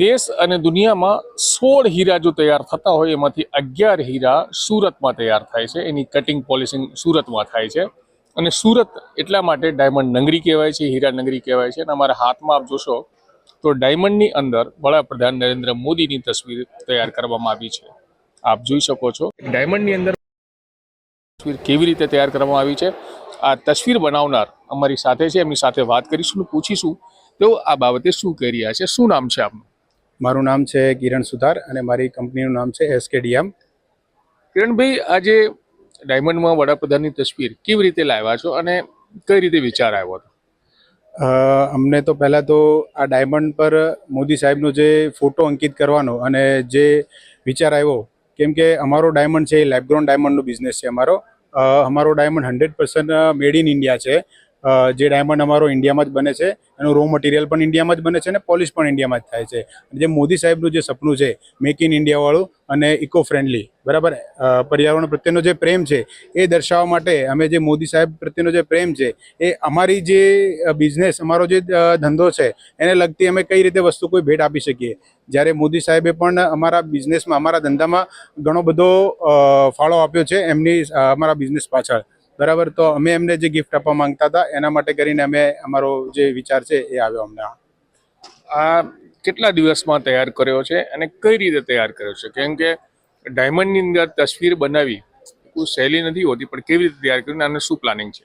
દેશ અને દુનિયામાં સોળ હીરા જો તૈયાર થતા હોય, એમાંથી અગિયાર હીરા સુરતમાં તૈયાર થાય છે. એની કટિંગ પોલિશિંગ સુરતમાં થાય છે. અને સુરત એટલા માટે ડાયમંડ નગરી કહેવાય છે, હીરા નગરી કહેવાય છે. અને અમારા હાથમાં આપ જોશો તો ડાયમંડની અંદર વડાપ્રધાન નરેન્દ્ર મોદીની તસવીર તૈયાર કરવામાં આવી છે. આપ જોઈ શકો છો ડાયમંડની અંદર તસવીર કેવી રીતે તૈયાર કરવામાં આવી છે. આ તસવીર બનાવનાર અમારી સાથે છે. એમની સાથે વાત કરીશું પૂછીશું તેઓ આ બાબતે શું કહી રહ્યા છે, શું નામ છે આપનું? મારું નામ છે કિરણ સુથાર અને મારી કંપનીનું નામ છે એસકેડીએમ કિરણભાઈ આજે ડાયમંડમાં વડાપ્રધાનની તસવીર કેવી રીતે લાવ્યા છો અને કઈ રીતે વિચાર આવ્યો હતો? અમને તો પહેલાં તો આ ડાયમંડ પર મોદી સાહેબનો જે ફોટો અંકિત કરવાનો અને જે વિચાર આવ્યો કેમ કે અમારો ડાયમંડ છે એ લેબગ્રોન ડાયમંડનો બિઝનેસ છે અમારો. અમારો diamond hundred percent made in India છે. જે ડાયમંડ અમારો ઇન્ડિયામાં જ બને છે, એનું રો મટીરિયલ પણ ઇન્ડિયામાં જ બને છે અને પોલિશ પણ ઇન્ડિયામાં જ થાય છે. જે મોદી સાહેબનું જે સપનું છે મેક ઇન ઇન્ડિયાવાળું અને ઇકો ફ્રેન્ડલી બરાબર પર્યાવરણ પ્રત્યેનો જે પ્રેમ છે, એ દર્શાવવા માટે અમે જે મોદી સાહેબ પ્રત્યેનો જે પ્રેમ છે, એ અમારી જે બિઝનેસ અમારો જે ધંધો છે, એને લગતી અમે કઈ રીતે વસ્તુ કોઈ ભેટ આપી શકીએ? જ્યારે મોદી સાહેબે પણ અમારા બિઝનેસમાં અમારા ધંધામાં ઘણો બધો ફાળો આપ્યો છે, એમની અમારા બિઝનેસ પાછળ. બરાબર? તો અમે એમને જે ગિફ્ટ આપવા માંગતા હતા, એના માટે કરીને અમે અમારો જે વિચાર છે એ આવ્યો અમને. આ કેટલા દિવસમાં તૈયાર કર્યો છે અને કઈ રીતે તૈયાર કર્યો છે? કેમ કે ડાયમંડની અંદર તસવીર બનાવી કોઈ સહેલી નથી હોતી, પણ કેવી રીતે તૈયાર કર્યું આનું શું પ્લાનિંગ છે?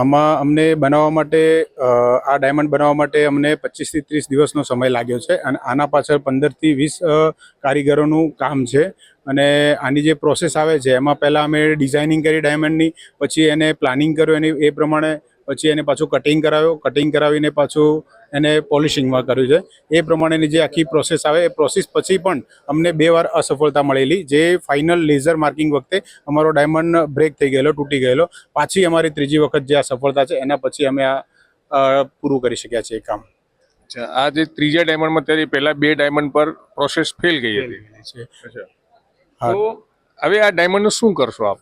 આમાં અમને બનાવવા માટે આ ડાયમંડ બનાવવા માટે અમને પચીસથી ત્રીસ દિવસનો સમય લાગ્યો છે અને આના પાછળ પંદરથી વીસ કારીગરોનું કામ છે. અને આની જે પ્રોસેસ આવે છે, એમાં પહેલાં અમે ડિઝાઇનિંગ કરી ડાયમંડની, પછી એને પ્લાનિંગ કર્યું એની એ પ્રમાણે પછી એને પાછું કટિંગ કરાવ્યો. કટિંગ કરાવીને પાછું એને પોલિશિંગમાં કર્યું છે. એ પ્રમાણેની જે આખી પ્રોસેસ આવે એ પ્રોસેસ પછી પણ અમને બે વાર અસફળતા મળેલી. જે ફાઇનલ લેઝર માર્કિંગ વખતે અમારો ડાયમંડ બ્રેક થઈ ગયેલો તૂટી ગયેલો. પાછી અમારી ત્રીજી વખત જે આ સફળતા છે એના પછી અમે આ પૂરું કરી શક્યા છીએ કામ. અચ્છા આ જે ત્રીજા ડાયમંડમાં ત્યારે પહેલા બે ડાયમંડ પર પ્રોસેસ ફેલ ગઈ હતી. અચ્છા. તો હવે આ ડાયમંડનું શું કરશો આપ?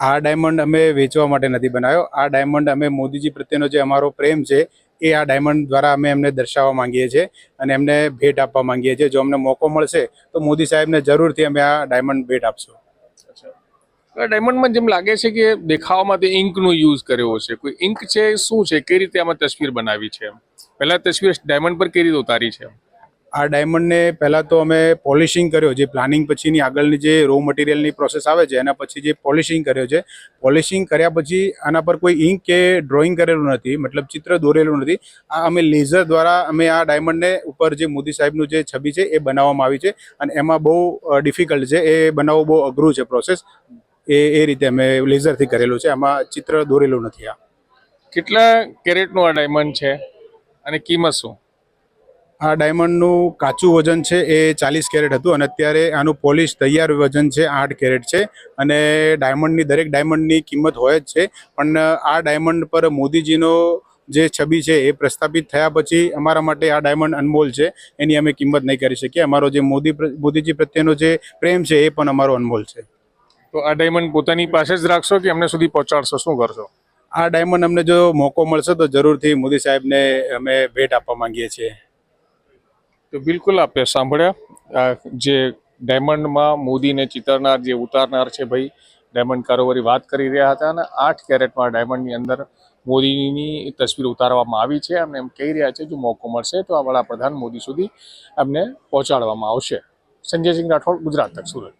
આ ડાયમંડ અમે વેચવા માટે નથી બનાવ્યો. આ ડાયમંડ અમે મોદીજી પ્રત્યેનો જે અમારો પ્રેમ છે એ આ ડાયમંડ દ્વારા અમે એમને દર્શાવવા માંગીએ છીએ અને એમને ભેટ આપવા માંગીએ છીએ. જો અમને મોકો મળશે તો મોદી સાહેબને જરૂરથી અમે આ ડાયમંડ ભેટ આપશું. ડાયમંડમાં જેમ લાગે છે કે દેખાવામાં તે ઇંકનો યુઝ કર્યો છે કોઈ ઇંક છે? શું છે? કઈ રીતે આમાં તસવીર બનાવી છે પહેલા તસવીર ડાયમંડ પર કઈ રીતે ઉતારી છે આ ડાયમંડને પહેલાં તો અમે પોલિશિંગ કર્યો જે પ્લાનિંગ પછીની આગળની જે રો મટીરિયલની પ્રોસેસ આવે છે, એના પછી જે પોલિશિંગ કર્યો છે. પોલિશિંગ કર્યા પછી આના પર કોઈ ઇંક કે ડ્રોઈંગ કરેલું નથી, મતલબ ચિત્ર દોરેલું નથી. આ અમે લેઝર દ્વારા અમે આ ડાયમંડને ઉપર જે મોદી સાહેબનું જે છબી છે એ બનાવવામાં આવી છે અને એમાં બહુ ડિફિકલ્ટ છે. એ બનાવવું બહુ અઘરું છે પ્રોસેસ એ એ રીતે અમે લેઝરથી કરેલું છે. આમાં ચિત્ર દોરેલું નથી આ. કેટલા કેરેટનું આ ડાયમંડ છે અને કિંમત શું? આ ડાયમંડનું કાચું વજન છે એ ચાલીસ કેરેટ હતું અને અત્યારે આનું પોલિશ તૈયાર વજન છે આઠ કેરેટ છે અને ડાયમંડની દરેક ડાયમંડની કિંમત હોય જ છે. પણ આ ડાયમંડ પર મોદીજીનો જે છબી છે એ પ્રસ્થાપિત થયા પછી અમારા માટે આ ડાયમંડ અનમોલ છે. એની અમે કિંમત નહીં કરી શકીએ. અમારો જે મોદી મોદીજી પ્રત્યેનો જે પ્રેમ છે એ પણ અમારો અનમોલ છે. તો આ ડાયમંડ પોતાની પાસે જ રાખશો કે અમને સુધી પહોંચાડશો? શું કરશો? આ ડાયમંડ અમને જો મોકો મળશે તો જરૂરથી મોદી સાહેબને અમે ભેટ આપવા માંગીએ છીએ. તો બિલકુલ આપણે સાંભળ્યા. જે ડાયમંડમાં મોદીને ચિતરનાર, જે ઉતારનાર છે ભાઈ, ડાયમંડ કારોબારી વાત કરી રહ્યા હતા અને આઠ કેરેટમાં ડાયમંડની અંદર મોદીની તસવીર ઉતારવામાં આવી છે. અને એમ કહી રહ્યા છે, જો મોકો મળશે તો આ વડાપ્રધાન મોદી સુધી એમને પહોંચાડવામાં આવશે. સંજયસિંહ રાઠોડ, ગુજરાત તક, સુરત.